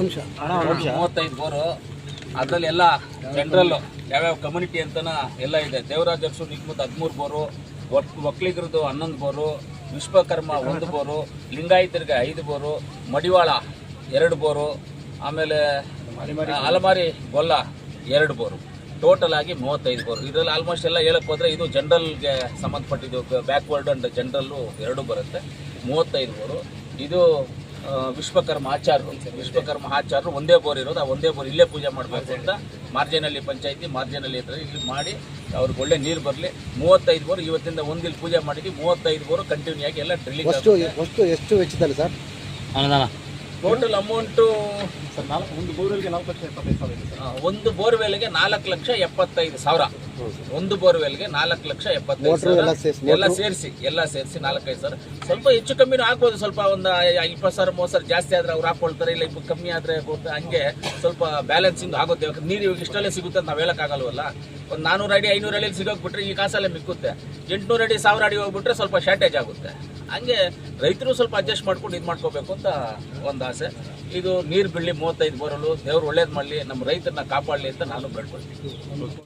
ಅಂಶ ಮೂವತ್ತೈದು ಬೋರು. ಅದರಲ್ಲಿ ಎಲ್ಲ ಜನರಲ್ ಯಾವ್ಯಾವ ಕಮ್ಯುನಿಟಿ ಅಂತನ ಎಲ್ಲ ಇದೆ. ದೇವರಾಜ ಅರ್ಸು ನಿಗ್ಮತ್ ಹದಿಮೂರು ಬೋರು ಒಕ್ ಒಕ್ಕಲಿಗರದು ಹನ್ನೊಂದು ಬೋರು ವಿಶ್ವಕರ್ಮ ಒಂದು ಬೋರು ಲಿಂಗಾಯತರಿಗೆ ಐದು ಬೋರು ಮಡಿವಾಳ ಎರಡು ಬೋರು ಆಮೇಲೆ ಅಲಮಾರಿ ಗೊಲ್ಲ ಎರಡು ಬೋರು. ಟೋಟಲ್ ಆಗಿ ಮೂವತ್ತೈದು ಬೋರು. ಇದರಲ್ಲಿ ಆಲ್ಮೋಸ್ಟ್ ಎಲ್ಲ ಹೇಳಕ್ ಹೋದ್ರೆ ಇದು ಜನರಲ್ಗೆ ಸಂಬಂಧಪಟ್ಟಿದ್ದು ಬ್ಯಾಕ್ವರ್ಡ್ ಅಂಡ್ ಜನರಲ್ಲು ಎರಡು ಬರುತ್ತೆ. ಮೂವತ್ತೈದು ಬೋರು. ಇದು ವಿಶ್ವಕರ್ಮ ಆಚಾರ್ಯರು ವಿಶ್ವಕರ್ಮ ಆಚಾರ್ಯರು ಒಂದೇ ಬೋರ್ ಇರೋದು ಆ ಒಂದೇ ಬೋರ್ ಇಲ್ಲೇ ಪೂಜೆ ಮಾಡಬೇಕು ಅಂತ ಮಾರ್ಜಿನಲ್ಲಿ ಪಂಚಾಯತಿ ಮಾರ್ಜಿನಲ್ಲಿ ಇದ್ದರೆ ಇಲ್ಲಿ ಮಾಡಿ ಅವ್ರಿಗೆ ಒಳ್ಳೆ ನೀರು ಬರಲಿ. ಮೂವತ್ತೈದು ಬೋರ್ ಇವತ್ತಿಂದ ಒಂದಿಲ್ಲಿ ಪೂಜೆ ಮಾಡಿದ್ವಿ ಮೂವತ್ತೈದು ಬೋರು ಕಂಟಿನ್ಯೂ ಆಗಿ ಎಲ್ಲ ಡ್ರಿಲ್ಲಿಂಗ್ ಅಷ್ಟು ಅಷ್ಟು ಎಷ್ಟು ವೆಚ್ಚದಲ್ಲಿ ಸರ್? ಟೋಟಲ್ ಅಮೌಂಟು ಸರ್ ನಾಲ್ಕು ಒಂದು ಬೋರ್ವೆಲ್ಗೆ ನಾಲ್ಕು ಲಕ್ಷ ಎಪ್ಪತ್ತೈದು ಸಾವಿರ ಸರ್. ಒಂದು ಬೋರ್ವೆಲ್ಗೆ ನಾಲ್ಕು ಲಕ್ಷ ಎಪ್ಪತ್ತೈದು ಸಾವಿರ. ಒಂದು ಬೋರ್ವೆಲ್ಗೆ ನಾಲ್ಕು ಲಕ್ಷ ಎಪ್ಪತ್ತೈದು ಎಲ್ಲ ಸೇರ್ಸಿ, ಸಾವಿರ ಎಲ್ಲ ಸೇರಿಸಿ ಎಲ್ಲ ಸೇರಿಸಿ ನಾಲ್ಕೈದು ಸಾವಿರ. ಸ್ವಲ್ಪ ಹೆಚ್ಚು ಕಮ್ಮಿನೂ ಆಗ್ಬೋದು ಸ್ವಲ್ಪ ಒಂದು ಇಪ್ಪತ್ತು ಸಾವಿರ ಮೂವತ್ತು ಸಾವಿರ ಜಾಸ್ತಿ ಆದ್ರೆ ಅವ್ರು ಹಾಕೊಳ್ತಾರೆ ಇಲ್ಲ ಇಪ್ಪ ಕಮ್ಮಿ ಆದ್ರೆ ಹಂಗೆ ಸ್ವಲ್ಪ ಬ್ಯಾಲೆನ್ಸಿಂಗ್ ಆಗುತ್ತೆ. ನೀರು ಇವಾಗ ಇಷ್ಟಲ್ಲೇ ಸಿಗುತ್ತೆ ಅಂತ ನಾವು ಹೇಳೋಕ್ಕಾಗಲ್ವಲ್ಲ? ಒಂದು ನಾನೂರು ಅಡಿ ಐನೂರು ಅಡಿಯಲ್ಲಿ ಸಿಗೋಗ್ಬಿಟ್ರೆ ಈ ಕಾಸಲ್ಲೇ ಮಿಕ್ಕುತ್ತೆ. ಎಂಟುನೂರು ಅಡಿ ಸಾವಿರ ಅಡಿ ಹೋಗ್ಬಿಟ್ರೆ ಸ್ವಲ್ಪ ಶಾರ್ಟೇಜ್ ಆಗುತ್ತೆ. ಹಂಗೆ ರೈತರು ಸ್ವಲ್ಪ ಅಡ್ಜಸ್ಟ್ ಮಾಡ್ಕೊಂಡು ಇದು ಮಾಡ್ಕೋಬೇಕು ಅಂತ ಒಂದು ಆಸೆ. ಇದು ನೀರು ಬೀಳಲಿ ಮೂವತ್ತೈದು ಬರಲು ದೇವ್ರು ಒಳ್ಳೇದು ಮಾಡಲಿ ನಮ್ಮ ರೈತರನ್ನ ಕಾಪಾಡಲಿ ಅಂತ ನಾನು ಬೇಡ್ಕೊಳ್ತೀನಿ.